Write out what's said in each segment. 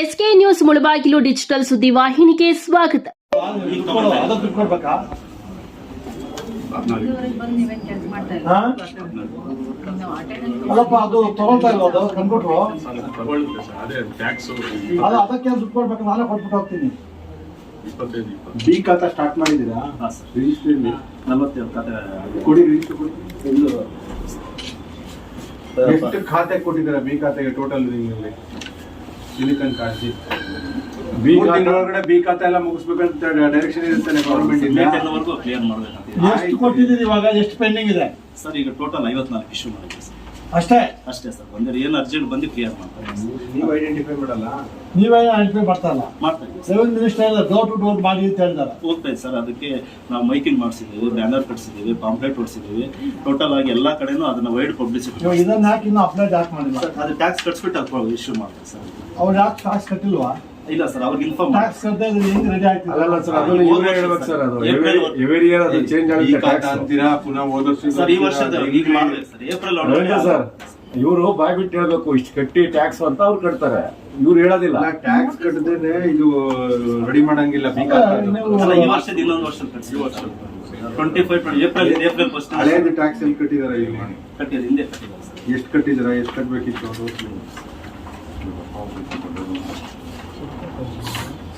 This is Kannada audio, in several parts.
ಎಸ್ಕೆ ನ್ಯೂಸ್ ಮುಳಬಾಗಿಲು ಡಿಜಿಟಲ್ ಸುದ್ದಿ ವಾಹಿನಿಗೆ ಸ್ವಾಗತ. ಅಲ್ಲಪ್ಪ ಅದು ತಗೊಳ್ತಾ ಇಲ್ಲ ಅದು ಕಂಪ್ಯೂಟ್ರು. ತಗೊಳ್ಳುತ್ತೆ ಸರ್ ಅದೇ ಟ್ಯಾಕ್ಸ್ ಅದು ಅದಕ್ಕೆ ದುಡ್ಡು ಕೊಡ್ಬೇಕು ನಾನೇ ಕೊಟ್ಬಿಟ್ಟು ಹೋಗ್ತೀನಿ. ಇಪ್ಪತ್ತೈದು ಇಪ್ಪತ್ತು ಬಿ ಖಾತಾ ಸ್ಟಾರ್ಟ್ ಮಾಡಿದ್ದೀರಾ? ರಿಜಿಸ್ಟ್ರಿಯಲ್ಲಿ ನಲವತ್ತೇಳು ಖಾತೆ ಕೊಡಿ ರಿಜಿಸ್ಟರ್ ಕೊಡಿ. ಇದು ಎಷ್ಟು ಖಾತೆ ಕೊಟ್ಟಿದ್ದೀರಾ ಬಿ ಖಾತೆಗೆ ಟೋಟಲ್ ನಿಮ್ಮಲ್ಲಿ? ಸಿಲಿಕನ್ ಕಾಶಿ ಬಿ ತಿಂಗಳೊಳಗಡೆ ಬಿ ಖಾತೆ ಎಲ್ಲ ಮುಗಿಸ್ಬೇಕಂತ ಡೈರೆಕ್ಷನ್ ಇರ್ತಾನೆ ಗೌರ್ಮೆಂಟ್ ಇಂದ? ಮೀಟರ್ವರೆಗೂ ಕ್ಲಿಯರ್ ಮಾಡಬೇಕಂತ ಎಷ್ಟು ಕೊಟ್ಟಿದ್ದೀರಿ ಇವಾಗ? ಎಷ್ಟು ಪೆಂಡಿಂಗ್ ಇದೆ? ಸರ್ ಈಗ ಟೋಟಲ್ ಐವತ್ನಾಲ್ಕು ಇಶ್ಯೂ ಮಾಡಿದೆ ಸರ್. ಅಷ್ಟೇ? ಅಷ್ಟೇ ಸರ್. ಬಂದರೆ ಏನು ಅರ್ಜೆಂಟ್ ಬಂದು ಕ್ಲಿಯರ್ ಮಾಡ್ತಾರೆ. ನೀವು ಐಡೆಂಟಿಫೈ ಮಾಡಲ್ಲ? ನೀವೇ ಐಡೆಂಟಿಫೈ ಮಾಡ್ತಾ ಇಲ್ಲ? ಮಾಡ್ತಾ ಇದ್ದೀವಿ sir. Revenue minister door to door ಮಾಡಿ ಅಂತ ಹೇಳಿದಾರೆ ಹೋಗ್ತಾ ಸರ್. ಅದಕ್ಕೆ ನಾವು ಮೈಕಿಂಗ್ ಮಾಡಿಸಿದ್ದೀವಿ ಬ್ಯಾನರ್ ಕಟ್ಸಿದ್ದೀವಿ ಪಾಂಪ್ಲೆಟ್ ಹೊಡ್ಸಿದ್ದೀವಿ ಟೋಟಲ್ ಆಗಿ ಎಲ್ಲ ಕಡೆನೂ ಅದನ್ನ ವೈಡ್ ಪಬ್ಲಿಸಿಟಿ ಇದನ್ನ ಯಾಕೆ ಇನ್ನೂ ಅಪ್ಲೈಡ್ ಯಾಕೆ ಮಾಡಿಲ್ಲ? ಅದು ಟ್ಯಾಕ್ಸ್ ಕಟ್ಸ್ಬಿಟ್ಟು ಅದು ಇಶ್ಯೂ ಮಾಡ್ತಾರೆ ಸರ್. ಅವ್ರು ಯಾಕೆ ಟ್ಯಾಕ್ಸ್ ಕಟ್ಟಿಲ್ವಾ? ಇಲ್ಲ ಸರ್ ಅವ್ರಿಗೆ ಇನ್ಫಾರ್ಮ್ ಟ್ಯಾಕ್ಸ್ ಕಟ್ಟದೆ ಹೆಂಗ್ ರೆಡಿ ಅಲ್ಲಲ್ಲ ಸರ್ ಅದನ್ನ ಇವರೇ ಹೇಳ್ಬೇಕು ಸರ್ ಅದು. ಏಪ್ರಿಲ್ ಎವರಿ ಇಯರ್ ಅದು ಚೇಂಜ್ ಈ ಆಗುತ್ತೆ ಟ್ಯಾಕ್ಸ್ ಅಂತೀರಾ? ಪುನಃ ಹೋದ ವರ್ಷ ಸರ್ ಈ ವರ್ಷದ ಈಗ ಮಾಡ್ಬೇಕು ಸರ್. April Ravindra sir. ಇವರು ಬಾಯ್ಬಿಟ್ಟು ಹೇಳ್ಬೇಕು ಇಷ್ಟು ಕಟ್ಟಿ ಟ್ಯಾಕ್ಸ್ ಅಂತ ಅವ್ರು ಕಟ್ತಾರೆ. ಇವ್ರು ಹೇಳೋದಿಲ್ಲ. ಟ್ಯಾಕ್ಸ್ ಕಟ್ಟದೇನೆ ಇದು ರೆಡಿ ಮಾಡಂಗಿಲ್ಲ. ಈ ವರ್ಷದ ಇನ್ನೊಂದು ವರ್ಷ ಕಟ್ಸಿ twenty five twenty April April first ಹಳೇದು ಟ್ಯಾಕ್ಸ್ ಎಲ್ಲಿ ಕಟ್ಟಿದಾರೆ ಇಲ್ಲಿ ಕಟ್ಟಿದ್ರೆ ಹಿಂದೆ ಕಟ್ಟಿದ್ದಾರೆ ಸರ್. ಎಷ್ಟು ಕಟ್ಟಿದಾರ ಎಷ್ಟು ಕಟ್ಟಬೇಕಿತ್ತು ಅದು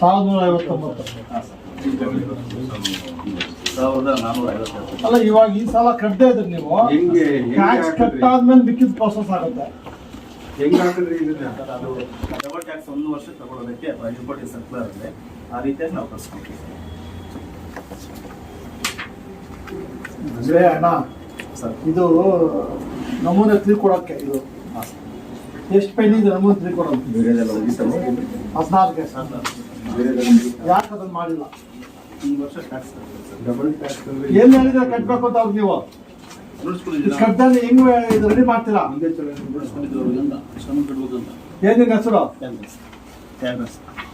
ಸಾವಿರದ ನೂರ ಐವತ್ತೊಂಬತ್ತು ಹಾಂ ಸರ್ ಸಾವಿರದ ನಾನೂರ ಐವತ್ತು ಅಲ್ಲ ಇವಾಗ ಈ ಸಲ ಕಟ್ಟದೇ ಇದ್ರಿ ನೀವು. ಹೆಂಗೆ ಟ್ಯಾಕ್ಸ್ ಹಾಕಿದ್ರಿ ಕಟ್ಟಾದ್ಮೇಲೆ ಮಿಕ್ಕಿದ ಪ್ರೋಸೆಸ್ ಆಗುತ್ತೆ. ಹೆಂಗ್ ಹಾಕಿದ್ರಿ ಇದನ್ನ? ಅದು ಡಬಲ್ ಟ್ಯಾಕ್ಸ್ ಒಂದು ವರ್ಷ ತಗೊಳ್ಳೋದಕ್ಕೆ ಇಂಪೋರ್ಟಿಂಗ್ ಸರ್ಕ್ಯುಲರ್ ಇದೆ ಆ ರೀತಿಯಾಗಿ ನಾವು ಕಳ್ಸ್ಕೊಳ್ತೀವಿ ಅಂದ್ರೆ ಅಣ್ಣ ಸರ್. ಇದು ನಮೂನೆ ತಿಳ್ಕೊಡಕ್ಕೆ ಇದು. ಎಷ್ಟು ಪೆಂಡಿಂಗ್ ಇದೆ ನಮೂನೆ ತಿಳ್ಕೊಡೋದು ಹದಿನಾಲ್ಕು ಯಾಕೆ ಅದನ್ನ ಮಾಡಿಲ್ಲ? ಈ ವರ್ಷ ಟ್ಯಾಕ್ಸ್ ಸರ್ ಡಬಲ್ ಟ್ಯಾಕ್ಸ್ ಅಂದ್ರೆ ಏನ್ ಹೇಳಿದ್ರೆ ಕಟ್ಬೇಕು ಅಂತ ಅವ್ರು ನೀವು? ಕಟ್ಟದಲ್ಲಿ ಹೆಂಗ್ ಇದು ರೆಡಿ ಮಾಡ್ತೀರಾ? ಮುಂದೆ ಶ್ರಮ ನಿನ್ ಹೆಸರು?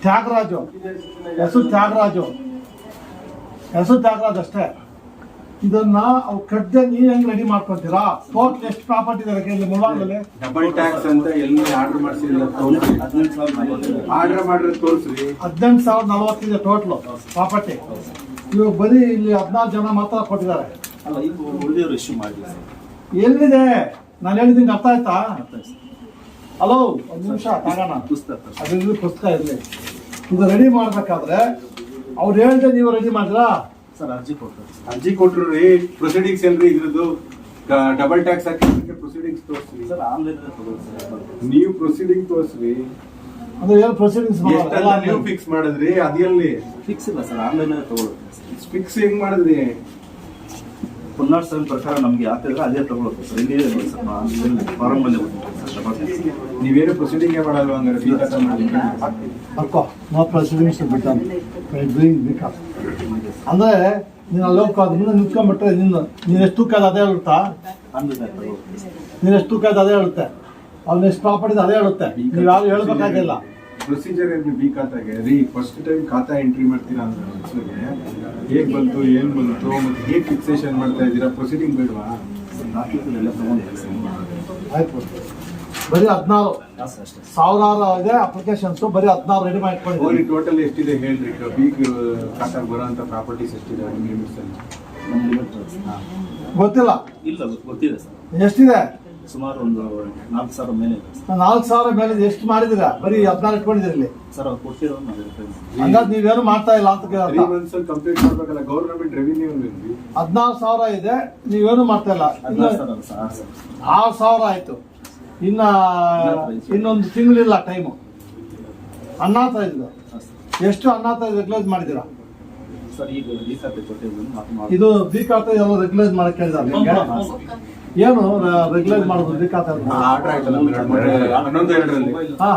ತ್ಯಾಗರಾಜು. ಹೆಸರು ತ್ಯಾಗರಾಜು. ಹೆಸರು ತ್ಯಾಗರಾಜ್ ಅಷ್ಟೇ. ಇದನ್ನ ಅವ್ರು ಕಟ್ಟದೆ ನೀವ್ ಹೆಂಗ್ ರೆಡಿ ಮಾಡ್ಕೊಂತೀರಾ ಟೋಟಲ್ ಎಷ್ಟು ಪ್ರಾಪರ್ಟಿ ಇದೆ ಮುಳಬಾಗಲ್ಲಿ ಡಬಲ್ ಟ್ಯಾಕ್ಸ್ ಅಂತ ಎಲ್ಲಿ ಆರ್ಡರ್ ಮಾಡ್ಸಿಲ್ಲ ಹದಿನೆಂಟು ನಲವತ್ತು ಆರ್ಡರ್ ಮಾಡಿದ್ರೆ ತೋರಿಸ್ರಿ. ಹದಿನೆಂಟು ಸಾವಿರದ ನಲವತ್ತಿದೆ ಟೋಟಲ್ ಪ್ರಾಪರ್ಟಿ ಇವಾಗ ಬರೀ ಇಲ್ಲಿ ಹದಿನಾಲ್ಕು ಜನ ಮಾತ್ರ ಕೊಟ್ಟಿದ್ದಾರೆ. ಅಲ್ಲ ಇದು ಉಳಿದವರು ಇಶ್ಯೂ ಮಾಡಿಲ್ಲ. ಎಲ್ಲಿದೆ? ನಾನು ಹೇಳಿದ್ದೀನಿ ಅರ್ಥ ಆಯ್ತಾ. ಹಲೋ ಒಂದು ನಿಮಿಷ ತಗೋಣ ಪುಸ್ತಕ. ಅದ್ರಲ್ಲಿ ಪುಸ್ತಕ ಇರಲಿ. ಇದು ರೆಡಿ ಮಾಡ್ಬೇಕಾದ್ರೆ ಅವ್ರು ಹೇಳ್ದೆ ನೀವು ರೆಡಿ ಮಾಡಿದ್ರಾ ಸರ್ ಅರ್ಜಿ ಕೊಟ್ಟರು. ಅರ್ಜಿ ಕೊಟ್ರು ರೀ ಪ್ರೊಸೀಡಿಂಗ್ಸ್ ಏನ್ರಿ ಇದ್ರದ್ದು? ಡಬಲ್ ಟ್ಯಾಕ್ಸ್ ಹಾಕಿ ಪ್ರೊಸೀಡಿಂಗ್ಸ್ ತೋರಿಸ್ರಿ ಸರ್ ಆನ್ಲೈನ್ ತಗೋರಿ ಸರ್ ನೀವು ಪ್ರೊಸೀಡಿಂಗ್ ತೋರಿಸ್ರಿ. ಅಂದ್ರೆ ಏನು ಪ್ರೊಸೀಡಿಂಗ್ಸ್ ಎಷ್ಟೆಲ್ಲ ನೀವು ಫಿಕ್ಸ್ ಮಾಡಿದ್ರಿ ಅದೆಲ್ಲಿ ಫಿಕ್ಸ್ ಇಲ್ಲ ಸರ್ ಆನ್ಲೈನ್ ತಗೊಳುತ್ತೆ ಸರ್ ಫಿಕ್ಸ್ ಹೆಂಗ್ ಮಾಡಿದ್ರಿ? ಪುನ್ನಾಡ್ ಸೆವೆನ್ ಪ್ರಕಾರ ನಮಗೆ ಆಗ್ತಿದ್ರೆ ಅದೇ ತಗೊಳುತ್ತೆ ಸರ್ ಇಲ್ಲಿ ಫಾರಮ್ ಟ್ಯಾಕ್ಸ್. ನೀವೇನು ಪ್ರೊಸೀಡಿಂಗ್ ಮಾಡಲ್ವಾ ಹಂಗಾರೆ? ಬಿ ಖಾತಾ ಮಾಡಿದ್ರೆ ಅಕ್ಕೋ ನೋ ಪ್ರೊಸೀಡಿಂಗ್ಸ್ ಬಿಟ್ಟು ಡೂಯಿಂಗ್ ಬಿಕಾಸ್ ಅಂದ್ರೆ ನೀನು ಅಲ್ಲಿ ಹೋಗ್ಕೋದ್ ಮುಂದೆ ನಿಂತ್ಕೊಂಡ್ಬಿಟ್ರೆ ನಿನ್ನ ನೀನು ಎಷ್ಟು ತೂಕ ಇದೆ ಅದೇ ಹೇಳುತ್ತಾ? ಸರ್ ನೀನು ಎಷ್ಟು ತೂಕ ಅದೇ ಹೇಳುತ್ತೆ. ಅವ್ನ ಎಷ್ಟು ಪ್ರಾಪರ್ಟಿ ಅದೇ ಹೇಳುತ್ತೆ. ನೀವು ಯಾರು ಹೇಳ್ಬೇಕಾಗಿಲ್ಲ. ಪ್ರೊಸೀಜರ್ ಏನು ಬಿ ಖಾತಾಗೆ ರೀ ಫಸ್ಟ್ ಟೈಮ್ ಖಾತಾ ಎಂಟ್ರಿ ಮಾಡ್ತೀರಾ ಅಂದ್ರೆ ಮನ್ಸಿಗೆ ಹೇಗ್ ಬಂತು ಏನ್ ಬಂತು ಮತ್ತೆ ಹೇಗೆ ಫಿಕ್ಸೇಷನ್ ಮಾಡ್ತಾ ಇದ್ದೀರಾ? ಪ್ರೊಸೀಡಿಂಗ್ ಬೇಡವಾ? ಆಯ್ತು. ಬರೀ ಹದಿನಾರು ಸಾವಿರಾರು ಇದೆ ಅಪ್ಲಿಕೇಶನ್ಸ್ ಬರೀ ಹದಿನಾರು ರೆಡಿ ಹೋಗಿ ಮಾಡ್ಕೊಂಡಿದ್ದೀವಿ ಟೋಟಲ್ ಎಷ್ಟಿದೆ ಹೇಳ್ರಿ? ಬೀಕ್ ಕಾಟಾಗಿ ಬರೋಂಥ ಪ್ರಾಪರ್ಟೀಸ್ ಎಷ್ಟಿದೆ ಲಿಮಿಟ್ಸ್ ಅಲ್ಲಿ? ಗೊತ್ತಿಲ್ಲ. ಇಲ್ಲ ಗೊತ್ತಿದೆ ಸರ್. ಎಷ್ಟಿದೆ? ಸುಮಾರು ಒಂದು ನಾಲ್ಕು ಸಾವಿರ ಮೇಲೆ ನಾಲ್ಕು ಸಾವಿರ ಮೇಲೆ ಎಷ್ಟು ಮಾಡಿದಿರ ಬರೀ ಹದಿನಾರು ಇಟ್ಕೊಂಡಿದ್ದೀರಿ ಇಲ್ಲಿ. ಸರ್ ಅವ್ರು ಇದ್ದೀವಿ. ಹಂಗಾದ್ರೆ ನೀವೇನು ಮಾಡ್ತಾ ಇಲ್ಲ ಅಂತ ಕಂಪ್ಲೀಟ್ ಮಾಡ್ಬೇಕಲ್ಲ ಗೌರ್ಮೆಂಟ್ ರೆವಿನ್ಯೂ ಹದಿನಾರು ಸಾವಿರ ಇದೆ ನೀವೇನು ಮಾಡ್ತಾ ಇಲ್ಲ? ಆರು ಸಾವಿರ ಆಯ್ತು. ಇನ್ನ ಇನ್ನೊಂದು ತಿಂಗಳಿಲ್ಲ ಟೈಮು ಅನ್ನಾತ ಇದೆ ಎಷ್ಟು ಅನ್ನಾಥ ಎಷ್ಟು ಅನ್ನಾತ ರೆಗ್ಯುಲೈಸ್ ಮಾಡಿದ್ದೀರಾ? ಇದು ಬಿ ಖಾತೆ ಎಲ್ಲ ರೆಗ್ಯುಲೈಸ್ ಮಾಡಕ್ ಹೇಳಿದ್ದಾರೆ ನಿಮ್ಗೆ? ಏನು ರೆಗ್ಯುಲೈಸ್ ಮಾಡೋದು ಬಿ ಖಾತೆ ಹಾ.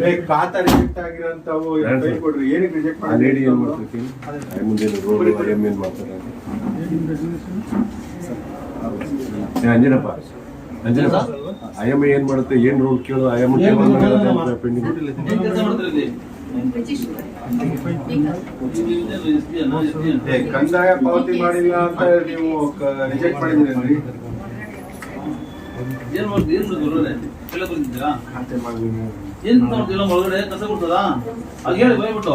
ಏ, ಖಾತಾ ರಿಜೆಕ್ಟ್ ಆಗಿರೋಂಥವು ಫೈಲ್ ಕೊಡ್ರಿ ಏನಕ್ಕೆ ರಿಜೆಕ್ಟ್ ಮಾಡಿ ಮುಂದೆ ರೋಡ್ ಎಂ ಏನ್ ಮಾಡ್ತಾರೆ ಏ, ಅಂಜನಪ್ಪ. ಅಂಜನಪ್ಪ ಆಯಮ್ಮ ಏನ್ ಮಾಡುತ್ತೆ? ಏನ್ ರೂಲ್ ಕೇಳು? ಅಯ್ಯಮ್ಮ ಏನ್ ಪೆಂಡಿಂಗ್ ಕಂದಾಯ ಪಾವತಿ ಮಾಡಿಲ್ಲ ಅಂತ ನೀವು ರಿಜೆಕ್ಟ್ ಮಾಡಿದ್ದೀರಿ ಎಲ್ಲ ಬಂದಿದ್ದೀರಾ ಖಾತೆ ಮಾಡಿ ಏನ್ ತಗೊಂಡಿಲ್ಲ ಒಳಗಡೆ? ಕಸ ಕೊಡ್ತದ? ಅದ್ ಹೇಳಿ ಬೈಬಿಟ್ಟು.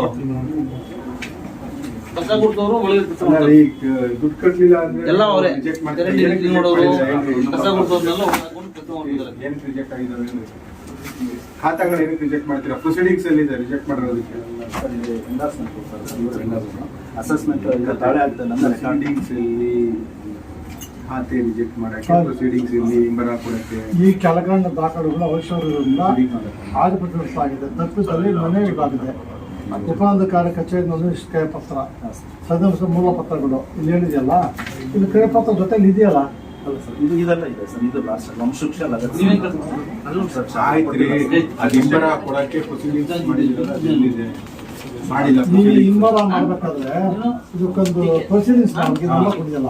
ಕಸ ಕೊಡ್ತವ್ರು ಒಳಗಡೆ ಕಸ ಅಲ್ಲ ಕೊಡ್ತಾರೆ. ದುಡ್ಡು ಕಟ್ಲಿಲ್ಲ ಅಂದ್ರೆ ಎಲ್ಲ ಅವರೇ ರಿಜೆಕ್ಟ್ ಮಾಡ್ತಾರೆ. ಚರಂಡಿ ಏನಕ್ಕೆ ಕ್ಲೀನ್ ಮಾಡೋರು reject ಮಾಡಿದ್ದಾರೆ? ಏನು ಕಸ ಕೊಡ್ತವ್ರನ್ನೆಲ್ಲ ಹಾಕೊಂಡು ರಿಜೆಕ್ಟ್ ಆಗಿದ್ದಾರೆ ಏನು? ಖಾತಾಗಳು ಏನಕ್ಕೆ ರಿಜೆಕ್ಟ್ ಮಾಡ್ತೀರಾ? ಪ್ರೊಸೀಡಿಂಗ್ಸ್ ಅಲ್ಲಿ ಇದೆ ರಿಜೆಕ್ಟ್ ಮಾಡಿರೋದಕ್ಕೆ ಅಸೆಸ್ಮೆಂಟ್ ತಾಳೆ ಆಗ್ತದೆ. ನನ್ನ ಪ್ರೊಸೀಡಿಂಗ್ಸ್ ಅಲ್ಲಿ ಖಾತೆ ರಿಜೆಕ್ಟ್ ಮಾಡಕ್ಕೆ ಹೌದು. ಪ್ರೊಸೀಡಿಂಗ್ಸ್ ಇಲ್ಲಿ ಕೊಡಕ್ಕೆ. ಈ ಕೆಳಗಂಡ ದಾಖಲೆಗಳು ಅವಶ್ಯ ಆಗಿದೆ. ತಪ್ಪಿಸಲ್ಲಿ ಮನೆ ಇದಾಗಿದೆ ಉಪನಾಧಿಕಾರಿ ಕಚೇರಿ ನೋಂದಣಿ ಪತ್ರ ಸದಸ್ಯ ಮೂಲ ಪತ್ರಗಳು ಇಲ್ಲಿ ಹೇಳಿದೆಯಲ್ಲ ಇಲ್ಲಿ ಕ್ರಯ ಪತ್ರ ಜೊತೆಲಿ ಇದೆಯಲ್ಲ ಅಲ್ಲ ಸರ್ ಇದು ಇದೆಲ್ಲ ಇದೆ ಸರ್ ಇದು ಲಾಸ್ಟ್ ಅಲ್ಲ ನೀವೇನ್ ಅಲ್ಲ ಸರ್ ಆಯ್ತು ರೀ ಅದು ಇಂಬರ ಕೊಡಕ್ಕೆ ಪ್ರೊಸೀಡಿಂಗ್ಸ್ ಮಾಡಿದಿರಲ್ಲ ಅದು ಎಲ್ಲಿದೆ ಮಾಡಿಲ್ಲ ನೀವು ಮಾಡ್ಬೇಕಾದ್ರೆ ಇದಕ್ಕೊಂದು ಪ್ರೊಸೀಡಿಂಗ್ಸ್ ನಮ್ಗೆ ಕೊಡಿಯಲ್ಲ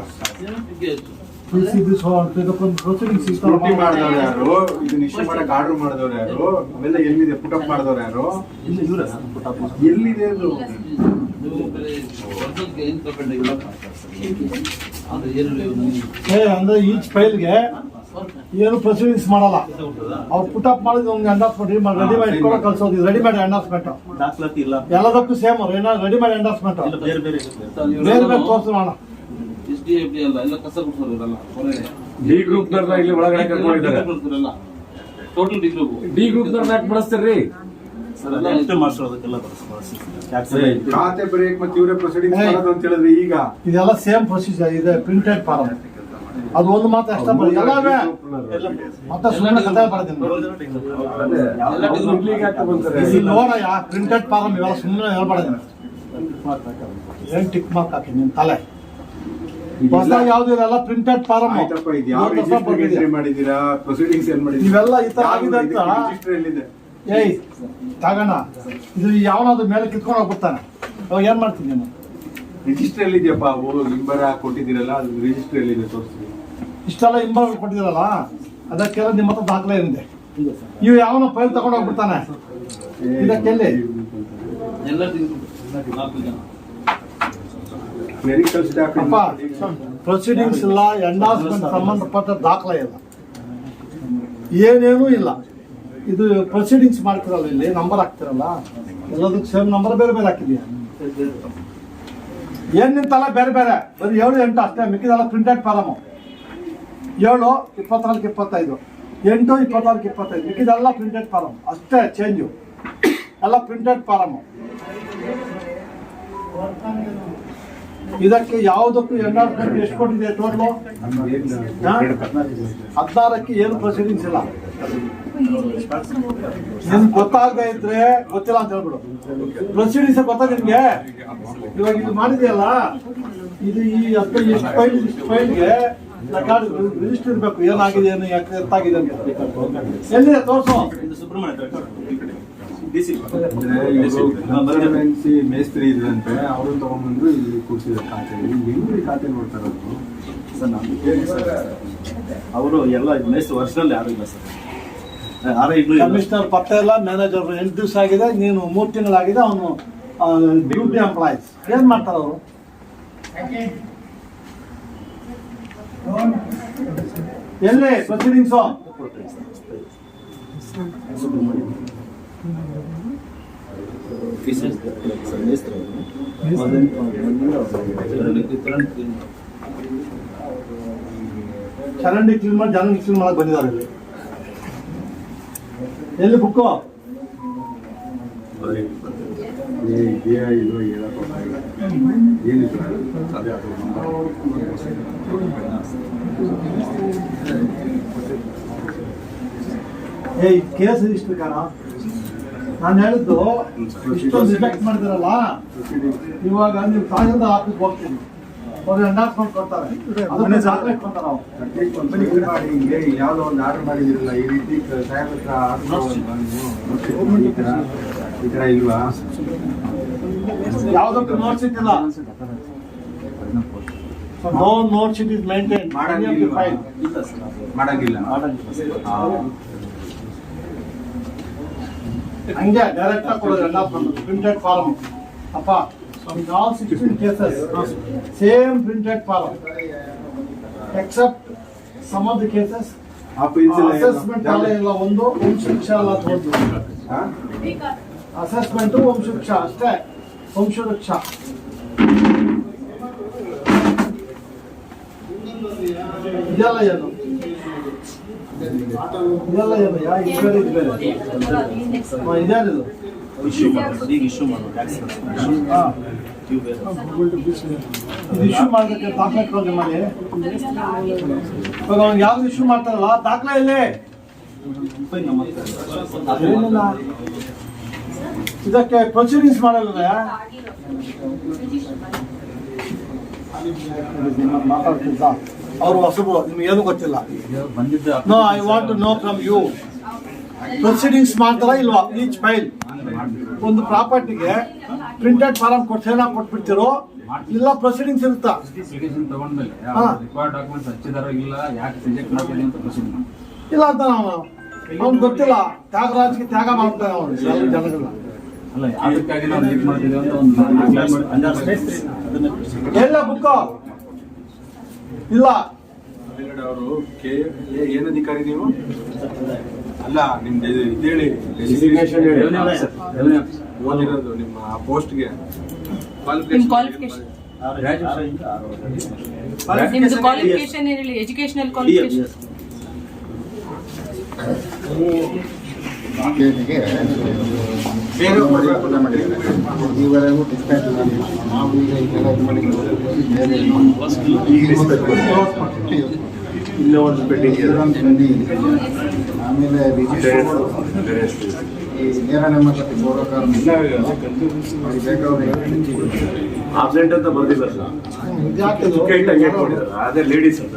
ಸಿ ಅಂತ ಇದಕ್ಕೊಂದು ಪ್ರೊಸೀಡಿಂಗ್ಸ್ ಮಾಡಿದವ್ರು ಯಾರು? ಇದನ್ನ ಇಶ್ಯೂ ಮಾಡಕ್ ಆರ್ಡರ್ ಮಾಡಿದವ್ರು ಯಾರು? ಅವೆಲ್ಲ ಎಲ್ಲಿದೆ? ಪುಟಪ್ ಮಾಡಿದವ್ರು ಯಾರು? ಇಲ್ಲಿ ಇವರೇ ಎಲ್ಲಿದೆ ಅದು? ಏನ್ ಏನು ಏ ಅಂದ್ರೆ ಈಚ್ ಫೈಲ್ಗೆ ಏನು ಪ್ರೊಸೀಡಿಂಗ್ಸ್ ಮಾಡಲ್ಲ. ಅವ್ರು ಪುಟಪ್ ಮಾಡಿದ್ ಒಂದು ಅಂಡಾಸ್ಮೆಂಟ್ ರೆಡಿ ಮಾಡಿ ಕೂಡ ಕಳ್ಸೋದು. ರೆಡಿ ಮಾಡಿ ಅಂಡಾಸ್ಮೆಂಟ್ ದಾಖಲಾತಿ ಇಲ್ಲ. ಎಲ್ಲದಕ್ಕೂ ಸೇಮ್ ರೆಡಿ ಮಾಡಿ ಅಂಡಾಸ್ಮೆಂಟ್ ಬೇರೆ ಬೇರೆ ಇರುತ್ತೆ. ಬೇರೆ ಬೇರೆ ತೋರಿಸೋಣ ಡಿ ಎಫ್ ಡಿ ಅಲ್ಲ ಎಲ್ಲ ಕಸ ಕೊಡ್ತಾರೆ ಇವರೆಲ್ಲ ಹೊರಗಡೆ ಡಿ ಗ್ರೂಪ್ನವ್ರನ್ನ ಇಲ್ಲಿ ಒಳಗಡೆ ಕರ್ಕೊಂಡಿದ್ದಾರೆ ಟೋಟಲ್ ಡಿ ಗ್ರೂಪ್ ಡಿ ಗ್ರೂಪ್ನವ್ರನ್ನ ಯಾಕೆ ಬಳಸ್ತೀರಿ? ಖಾತೆ ಬ್ರೇಕ್ ಮತ್ತೆ ಇವರೇ ಪ್ರೊಸೀಡಿಂಗ್ ಮಾಡೋದು ಅಂತ ಹೇಳಿದ್ರೆ ಈಗ ಇದೆಲ್ಲ ಸೇಮ್ ಪ್ರೊಸೀಜರ್ ಇದೆ ಪ್ರಿಂಟೆಡ್ ಫಾರಂ ಅದು ಒಂದು ಮಾತು ಅಷ್ಟೇ ಮತ್ತೆ ಸುಮ್ಮನೆ ಕಥೆ ಬರ್ತೀನಿ ನೋಡಯ್ಯ ಪ್ರಿಂಟೆಡ್ ಫಾರಂ ಇವೆಲ್ಲ ಸುಮ್ಮನೆ ಹೇಳ್ಬಾರ್ದು. ಏನ್ ಟಿಕ್ ಮಾರ್ಕ್ ಹಾಕಿ ನಿಮ್ ತಲೆ? ಹೊಸ ಯಾವ್ದು ಇರಲ್ಲ ಪ್ರಿಂಟೆಡ್ ಫಾರಂ ಆಯ್ತಪ್ಪ ಇದು ಯಾವ ರಿಜಿಸ್ಟರ್ ಎಂಟ್ರಿ ಮಾಡಿದೀರಾ ಪ್ರೊಸೀಡಿಂಗ್ಸ್ ಏನ್ ಮಾಡಿದೀರಾ ಇವೆಲ್ಲ ಈ ತರ ಆಗಿದೆ ಅಂತ. ರಿಜಿಸ್ಟರ್ ಎಲ್ಲಿದೆ? ಏಯ್ ತಗೋಣ ಇದು ಯಾವನಾದ್ರು ಮೇಲೆ ಕಿತ್ಕೊಂಡು ಹೋಗ್ಬಿಡ್ತಾನೆ. ಅವಾಗ ಏನ್ ಮಾಡ್ತೀನಿ ನೀನು? ರಿಜಿಸ್ಟರ್ ಎಲ್ಲಿದೆಯಪ್ಪ ಓ ಇಂಬರ ಕೊಟ್ಟಿದ್ದೀರಲ್ಲ ಅದು ರಿಜಿಸ್ಟರ್ ಎಲ್ಲಿದೆ ತೋರಿಸ್ತೀವಿ ಇಷ್ಟೆಲ್ಲ ಇಂಬರ್ ಕೊಟ್ಟಿದ್ದೀರಲ್ಲ ಅದಕ್ಕೆಲ್ಲ ನಿಮ್ಮ ಹತ್ರ ದಾಖಲೆ ಇದೆ ನೀವು ಯಾವನ ಫೈಲ್ ತಗೊಂಡು ಹೋಗ್ಬಿಡ್ತಾನೆ. ಇದಕ್ಕೆಲ್ಲಿ? ಎಲ್ಲ ಡಿ ಗ್ರೂಪ್ ನಾಲ್ಕು ಜನ ಅಪ್ಪ ಪ್ರೊಸೀಡಿಂಗ್ಸ್ ಇಲ್ಲ ಎಂಡಾಸ್ಮೆಂಟ್ ಸಂಬಂಧಪಟ್ಟ ದಾಖಲೆ ಇಲ್ಲ. ಏನೇನೂ ಇಲ್ಲ. ಇದು ಪ್ರೊಸೀಡಿಂಗ್ಸ್ ಮಾಡ್ತಿರಲ್ಲ ಇಲ್ಲಿ ನಂಬರ್ ಹಾಕ್ತಿರಲ್ಲ? ಎಲ್ಲದಕ್ಕೆ ಸೇಮ್ ನಂಬರ್ ಬೇರೆ ಬೇರೆ ಹಾಕಿದ್ಯಾ? ಏನ್ ನಿಂತಲ್ಲ ಬೇರೆ ಬೇರೆ? ಬರೀ ಏಳು ಎಂಟು ಅಷ್ಟೇ ಮಿಕ್ಕಿದೆಲ್ಲ ಪ್ರಿಂಟೆಡ್ ಫಾರಮು ಏಳು ಇಪ್ಪತ್ನಾಲ್ಕು ಇಪ್ಪತ್ತೈದು. ಎಂಟು ಇಪ್ಪತ್ನಾಲ್ಕು ಇಪ್ಪತ್ತೈದು. ಮಿಕ್ಕಿದೆಲ್ಲ ಪ್ರಿಂಟೆಡ್ ಫಾರಮ್ ಅಷ್ಟೇ ಚೇಂಜು ಎಲ್ಲ ಪ್ರಿಂಟೆಡ್ ಫಾರಮು ಇದಕ್ಕೆ ಯಾವುದಕ್ಕೂ ಎಂಡಾಸ್ಮೆಂಟ್ ಎಷ್ಟು ಕೊಟ್ಟಿದೆ ಟೋಟಲ್ ಹದಿನಾರಕ್ಕೆ ಏನು ಪ್ರೊಸೀಡಿಂಗ್ಸ್ ಇಲ್ಲ? ನಿಮ್ಗೆ ಗೊತ್ತಾಗದೆ ಇದ್ರೆ ಗೊತ್ತಿಲ್ಲ ಅಂತ ಹೇಳ್ಬಿಡು. ಪ್ರೊಸೀಡಿಂಗ್ಸ್ ಗೊತ್ತಾ ನಿಮ್ಗೆ? ಇವಾಗ ಇದು ಮಾಡಿದೆಯಲ್ಲ ಇದು ಈ ಹತ್ತು ಎಷ್ಟು ಫೈಲ್ ಇಷ್ಟು ಫೈಲ್ಗೆ ರಿಜಿಸ್ಟರ್ ಇರ್ಬೇಕು. ಏನಾಗಿದೆ ಏನು ಯಾಕೆ ಎತ್ತಾಗಿದೆ ಅಂತ. ಎಲ್ಲಿದೆ ತೋರ್ಸು. ಇದು ಸುಬ್ರಹ್ಮಣ್ಯ ಡಿ ಸಿ ಕನ್ಸಲ್ಟೆನ್ಸಿ ಮೇಸ್ತ್ರಿ ಇದ್ರಂತೆ ಅವ್ರನ್ನ ತಗೊಂಡ್ಬಂದ್ರು ಇಲ್ಲಿ ಕೂರ್ಸಿದ್ರು ಖಾತೆ. ಇಲ್ಲಿ ಖಾತೆ ನೋಡ್ತಾರ ಅವರು? ಸರ್ ನಾನು ಕೇಳಿ ಸರ್. ಅವರು ಎಲ್ಲ ಮೇಸ್ತ್ರಿ ವರ್ಷದಲ್ಲಿ ಯಾರು ಇಲ್ಲ ಸರ್. ಕಮಿಷನರ್ ಪತ್ತ ಇಲ್ಲ ಮ್ಯಾನೇಜರ್ ಎಂಟು ದಿವಸ ಆಗಿದೆ ನೀನು ಮೂರು ತಿಂಗಳಾಗಿದೆ ಅವನು ಡ್ಯೂಟಿ ಎಂಪ್ಲಾಯೀಸ್. ಏನ್ ಮಾಡ್ತಾರ ಅವರು? ಎಲ್ಲಿ? Proceedings Subrahmanya D C sir ಮೇಸ್ತ್ರಿ ಅವರು. ಮೊದಲಿಂದ- ಮೊದಲಿಂದ ಅವರು ಚರಂಡಿ- ಚರಂಡಿ clean ಮಾಡೋರು. ಚರಂಡಿ ಕ್ಲೀನ್ ಮಾಡಿ ಜನ ಕ್ಲೀನ್ ಮಾಡಕ್ ಬಂದಿದ್ದಾರೆ ಇಲ್ಲಿ ಎಲ್ಲಿ ಬುಕ್ಕು ಇದು ಹೇಳಕ್ ಹೋಗಲ್ಲ. ಏನಿಲ್ಲ ಅದೇ ಅದು ನಂಬರ್. ಏ ಕೇಸ್ ರಿಜಿಸ್ಟರ್ ಕಾಣ ನಾನು ಹೇಳಿದ್ದು ಇಷ್ಟೊಂದು ರಿಜೆಕ್ಟ್ ಮಾಡಿದಿರಲ್ಲ ಇವಾಗ ನೀವು ಕಾಯಿಂದ ಆಫೀಸ್ ಹೋಗ್ತೀನಿ. ಅವ್ರು ಕೊಡ್ತಾರೆ. ಅದನ್ನ ದಾಖಲೆ ಕೊಡ್ತಾರೆ ಅವ್ರು. ಅಟ್ಲೀಸ್ಟ್ ಕಂಪನಿ ಇದು ಮಾಡಿ ಹಿಂಗೆ ಯಾವುದೋ ಒಂದು ಆರ್ಡರ್ ಮಾಡಿದಿರಲ್ಲ ಈ ರೀತಿ ಸಾಹೇಬ್ ಹತ್ರ ಆರ್ಡರ್ ಈ ಥರ ಈ ತರ ಇಲ್ವಾ? ಯಾವುದಕ್ಕೂ note sheet no note it is maintain ಮಾಡಂಗಿಲ್ಲ. ಮಾಡಂಗಿಲ್ಲ. ಆ, ಹಂಗೆ ಡೈರೆಕ್ಟ್ ಆಗಿ ಕೊಡೋದು ಎಲ್ಲ ಪ್ರಿಂಟೆಡ್ ಫಾರ್ಮ್ ಅಪ್ಪ in all 16 cases. Same printed form except some of cases? Assessment ಎಲ್ಲ ಇಲ್ಲ ಒಂದು ವಂಶವೃಕ್ಷ ಎಲ್ಲ ತಗೊಂಡು. ಹಾ? ಅಸೆಸ್ಮೆಂಟ್ ವಂಶವೃಕ್ಷ ಅಷ್ಟೇ. ವಂಶವೃಕ್ಷ ಇದೆಲ್ಲ ಏನು ಇದೆಲ್ಲ ಏನು ಯಾ ಬೇರೆ ಇದು ಬೇರೆ ಹಾ, ಇದ್ಯಾರಿದು? ಇಶ್ಯೂ ಮಾಡೋದು ಈಗ ಇಶ್ಯೂ ಮಾಡೋದು ಟ್ಯಾಕ್ಸ್ ಹಾ ಇವು ಬೇರೆ ಇದು. ಇಶ್ಯೂ ಮಾಡೋದಕ್ಕೆ ದಾಖಲೆ ಮಾಡಿ ಇವಾಗ ಅವ್ನಿಗೆ ಯಾವ್ದು ಇಶ್ಯೂ ಮಾಡ್ತಾರಲ್ಲ ದಾಖಲೆ ಇಲ್ಲೇ. ಇದಕ್ಕೆ ಪ್ರೊಸೀಡಿಂಗ್ಸ್ ಮಾಡಲ್ಲ ಮಾತಾಡ್ತಿದ್ದ. ಅವ್ರು ಹೊಸಬರು ನಿಮ್ಗೆ ಏನು ಗೊತ್ತಿಲ್ಲ no I want to know from you proceedings ಮಾಡ್ತಾರ ಇಲ್ವಾ ಈಚ್ ಫೈಲ್ ಒಂದು ಪ್ರಾಪರ್ಟಿಗೆ ಪ್ರಿಂಟೆಡ್ ಫಾರಂ ಕೊಟ್ಟೆ ಕೊಟ್ಬಿಡ್ತಿರೋ ಇಲ್ಲ ಪ್ರೊಸೀಡಿಂಗ್ಸ್ ಇರುತ್ತಾ ಅಪ್ಲಿಕೇಶನ್ ತಗೊಂಡ್ಮೇಲೆ ಹಾ. ರಿಕ್ವೈರ್ಡ್ ಡಾಕ್ಯುಮೆಂಟ್ಸ್ ಹಚ್ಚಿದಾರೋ ಇಲ್ಲ ಯಾಕೆ ರಿಜೆಕ್ಟ್ ಅಂತ ಪ್ರೊಸೀಡ್ ಇಲ್ಲ ಅಂತ ಅವನು ಅವ್ನು ಗೊತ್ತಿಲ್ಲ ತ್ಯಾಗರಾಜ್ಗೆ ತ್ಯಾಗ ಮಾಡ್ತಾನೆ ಅವನು ಜನಗಳ ಅಲ್ಲ ಅದಕ್ಕಾಗಿ ನಾವು ಲಿಂಕ್ ಮಾಡ್ತಿದ್ದೇವೆ ಅಂತ ಒಂದು ಅಂಡರ್ ಸ್ಟೇಟ್ಸ್ ಎಲ್ಲ ಬುಕ್ ಇಲ್ಲ. ಅವರು ಕೆ ಏನ್ ಅಧಿಕಾರಿ ನೀವು? ಅಲ್ಲ ನಿಮ್ದು ಇದು ಹೇಳಿ. ಡೆಸಿಗ್ನೇಷನ್ ಹೇಳಿ. ಓದಿರೋದು ನಿಮ್ಮ ಪೋಸ್ಟ್ಗೆ. ನಿಮ್ ಕ್ವಾಲಿಫಿಕೇಶನ್. ನಿಮ್ದು ಹೇಳಿ. Educational qualification. ಕೇಳಿಗೆ ನಮಗೆ. ಈವರೆಗೂ ಡಿಸ್ಪ್ಯಾಚ್ ನಾವು ಈಗ ಇದೆಲ್ಲ ಇದು ಮಾಡಿದ್ದೀವಿ. ಇಲ್ಲೇ ಒಂದು ಇದೆ. ಆಮೇಲೆ ಈ ನೇರ ನೇಮಕಾತಿ ಬೇಕಾದ್ರೆ ಆಬ್ಸೆಂಟ್ ಅಂತ ಬರ್ದಿಲ್ಲ ಸರ್. ಅದೇ ಲೇಡೀಸ್ ಅಂತ